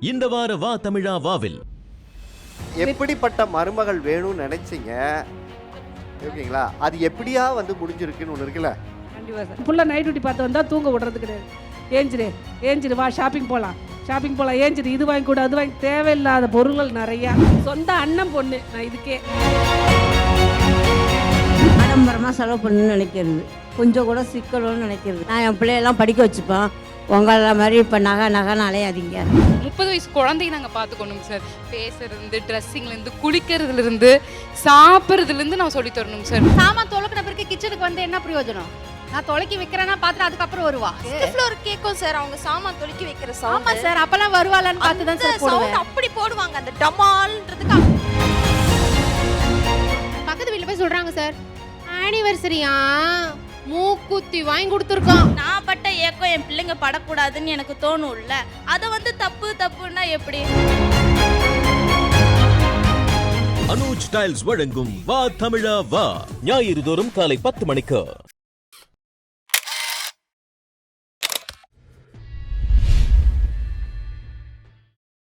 இந்த வார வா தமிழா வாவில். எப்படிப்பட்ட மருமகள் வேணும்னு நினைச்சீங்க? ஓகேங்களா? அது எப்படியா வந்து முடிஞ்சிருக்குன்னு ஒன்று இருக்குல்ல? கண்டிப்பாக சார். ஃபுல்லாக நைட் டியூட்டி பார்த்து வந்தால் தூங்க விடுறது கிடையாது. ஏஞ்சிரு ஏஞ்சிரு வா ஷாப்பிங் போகலாம் ஷாப்பிங் போகலாம் ஏஞ்சிரு இது வாங்கி கூட அது வாங்கி தேவையில்லாத பொருள்கள் நிறையா. சொந்த அண்ணன் பொண்ணு நான் இதுக்கே. ஆடம்பரமாக செலவு பண்ணணும்னு நினைக்கிறது. கொஞ்சம் கூட சிக்கணும்னு நினைக்கிறது. நான் என் பிள்ளையெல்லாம் படிக்க வச்சுப்பேன். உங்கள மாதிரி இப்போ நகை நகைன்னு அலையாதீங்க முப்பது வயசு குழந்தைய நாங்கள் பார்த்துக்கணுங்க சார். பேசுறதுலேருந்து ட்ரெஸ்ஸிங்லேருந்து குளிக்கிறதுலேருந்து சாப்பிட்றதுலேருந்து நான் சொல்லித் தரணுங்க சார். சாமான் தொலைக்கின பிறகு கிச்சனுக்கு வந்து என்ன பிரயோஜனம்? நான் தொலைக்கி வைக்கிறேன்னா பார்த்துட்டு அதுக்கப்புறம் வருவா. ஃப்ளோர் கேக்கும் சார் அவங்க சாமான் தொலைக்கி வைக்கிற சவுண்ட் சார் அப்பெல்லாம் வருவாளான்னு பார்த்து தான் சார் போடுவேன். சவுண்ட் அப்படி போடுவாங்க அந்த டமால்ன்றதுக்கு பக்கத்து வீட்டில் போய் சொல்றாங்க சார். ஆனிவர்சரியா மூக்குத்தி வாங்கி கொடுத்துருக்கோம் நான் பட்ட ஏக்கம் என் பிள்ளைங்க படக்கூடாதுன்னு எனக்கு தோணும்ல. அதை வந்து தப்பு தப்புன்னா எப்படி? அனுஜ் டைல்ஸ் வழங்கும் வா தமிழா வா. ஞாயிறு தோறும் காலை பத்து மணிக்கு.